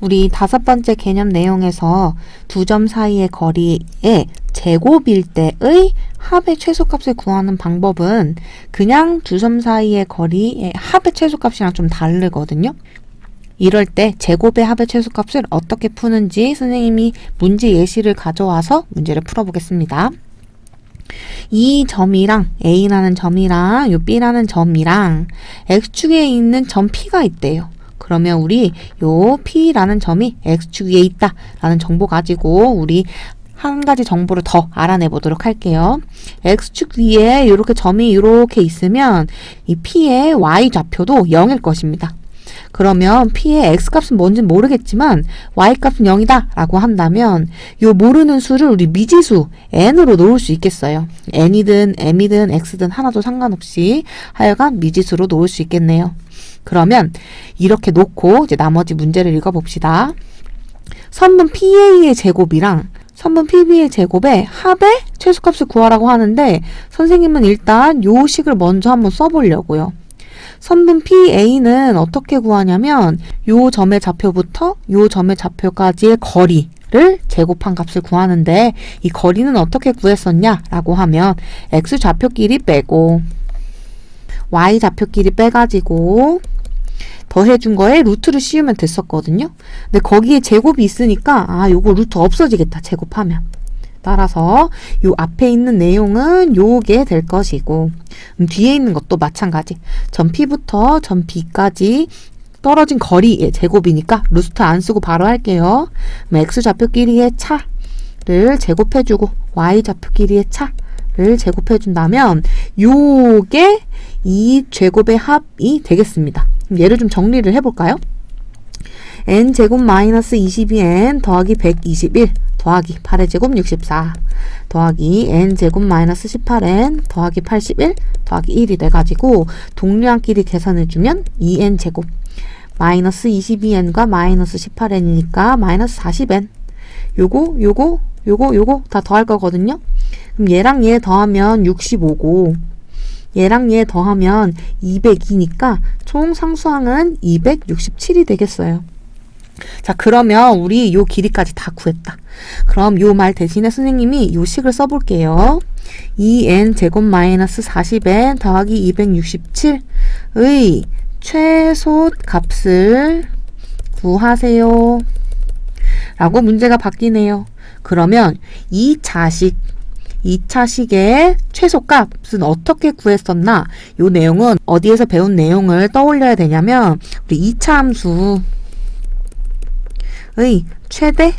우리 다섯 번째 개념 내용에서 두 점 사이의 거리의 제곱일 때의 합의 최소값을 구하는 방법은 그냥 두 점 사이의 거리의 합의 최소값이랑 좀 다르거든요. 이럴 때 제곱의 합의 최소값을 어떻게 푸는지 선생님이 문제 예시를 가져와서 문제를 풀어보겠습니다. 이 점이랑 A라는 점이랑 요 B라는 점이랑 X축에 있는 점 P가 있대요. 그러면 우리 요 P라는 점이 X축 위에 있다라는 정보 가지고 우리 한 가지 정보를 더 알아내 보도록 할게요. X축 위에 이렇게 점이 이렇게 있으면 이 P의 Y 좌표도 0일 것입니다. 그러면 P의 X값은 뭔지 모르겠지만 Y값은 0이다 라고 한다면 요 모르는 수를 우리 미지수 N으로 놓을 수 있겠어요. N이든 M이든 X든 하나도 상관없이 하여간 미지수로 놓을 수 있겠네요. 그러면 이렇게 놓고 이제 나머지 문제를 읽어봅시다. 선분 PA의 제곱이랑 선분 PB의 제곱의 합의 최소값을 구하라고 하는데 선생님은 일단 요 식을 먼저 한번 써보려고요. 선분 PA는 어떻게 구하냐면 요 점의 좌표부터 요 점의 좌표까지의 거리 를 제곱한 값을 구하는데 이 거리는 어떻게 구했었냐라고 하면 x 좌표끼리 빼고 y 좌표끼리 빼가지고 더해준 거에 루트를 씌우면 됐었거든요. 근데 거기에 제곱이 있으니까 아 요거 루트 없어지겠다 제곱하면. 따라서 요 앞에 있는 내용은 요게 될 것이고 음, 뒤에 있는 것도 마찬가지. 점 P부터 점 B까지 떨어진 거리의 제곱이니까 루트 안 쓰고 바로 할게요. 그럼 X 좌표끼리의 차를 제곱해주고 Y 좌표끼리의 차를 제곱해준다면 요게 이 제곱의 합이 되겠습니다. 얘를 좀 정리를 해볼까요? n 제곱 마이너스 22n 더하기 121 더하기 8의 제곱 64 더하기 n 제곱 마이너스 18n 더하기 81 더하기 1이 돼가지고 동류항끼리 계산해주면 2n 제곱 마이너스 22n과 마이너스 18n이니까 마이너스 40n 요거 요거 요거 요거 다 더할 거거든요 그럼 얘랑 얘 더하면 65고 얘랑 얘 더하면 202니까 총 상수항은 267이 되겠어요. 자, 그러면 우리 요 길이까지 다 구했다. 그럼 요 말 대신에 선생님이 요 식을 써볼게요. 2n 제곱 마이너스 40n 더하기 267의 최소 값을 구하세요. 라고 문제가 바뀌네요. 그러면 이 자식 2차 식의 최소값은 어떻게 구했었나? 요 내용은 어디에서 배운 내용을 떠올려야 되냐면 우리 2차 함수 의 최대,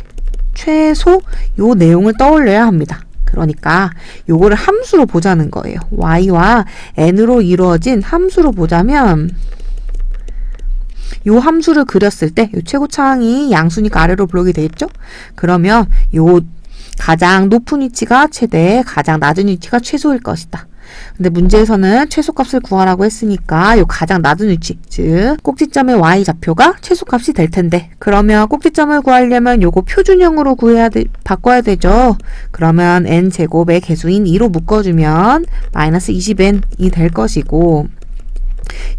최소 요 내용을 떠올려야 합니다. 그러니까 요거를 함수로 보자는 거예요. y와 n으로 이루어진 함수로 보자면 요 함수를 그렸을 때 요 최고차항이 양수니까 아래로 블록이 되겠죠? 그러면 요 가장 높은 위치가 최대, 가장 낮은 위치가 최소일 것이다. 근데 문제에서는 최소값을 구하라고 했으니까 요 가장 낮은 위치, 즉 꼭지점의 y 좌표가 최소값이 될 텐데 그러면 꼭지점을 구하려면 요거 표준형으로 구해야 돼, 바꿔야 되죠. 그러면 n 제곱의 개수인 2로 묶어주면 마이너스 20n이 될 것이고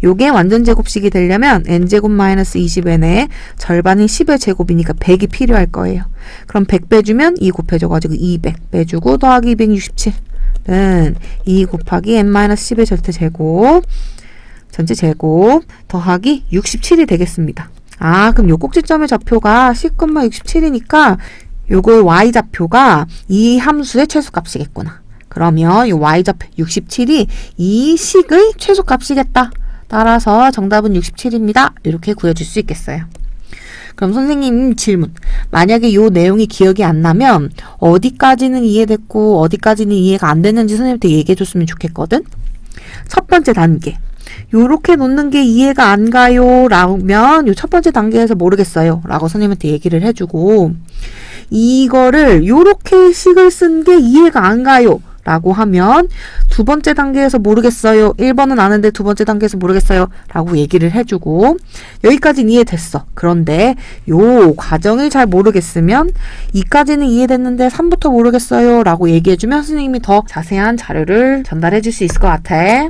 요게 완전 제곱식이 되려면 n제곱 마이너스 20n의 절반인 10의 제곱이니까 100이 필요할 거예요. 그럼 100 빼주면 2 곱해줘가지고 200 빼주고 더하기 267은 2 곱하기 n 마이너스 10의 절대 제곱 전체 제곱 더하기 67이 되겠습니다. 아 그럼 요 꼭지점의 좌표가 10,67이니까 요거 y 좌표가 이 함수의 최소값이겠구나. 그러면 이 y좌표 67이 이 식의 최소값이겠다. 따라서 정답은 67입니다. 이렇게 구해줄 수 있겠어요. 그럼 선생님 질문. 만약에 이 내용이 기억이 안 나면 어디까지는 이해됐고 어디까지는 이해가 안 됐는지 선생님한테 얘기해 줬으면 좋겠거든. 첫 번째 단계. 요렇게 놓는 게 이해가 안 가요. 라면 요 첫 번째 단계에서 모르겠어요. 라고 선생님한테 얘기를 해주고 이거를 요렇게 식을 쓴 게 이해가 안 가요. 라고 하면 두 번째 단계에서 모르겠어요. 1번은 아는데 두 번째 단계에서 모르겠어요. 라고 얘기를 해주고 여기까지는 이해됐어. 그런데 요 과정을 잘 모르겠으면 2까지는 이해됐는데 3부터 모르겠어요. 라고 얘기해주면 선생님이 더 자세한 자료를 전달해 줄 수 있을 것 같아.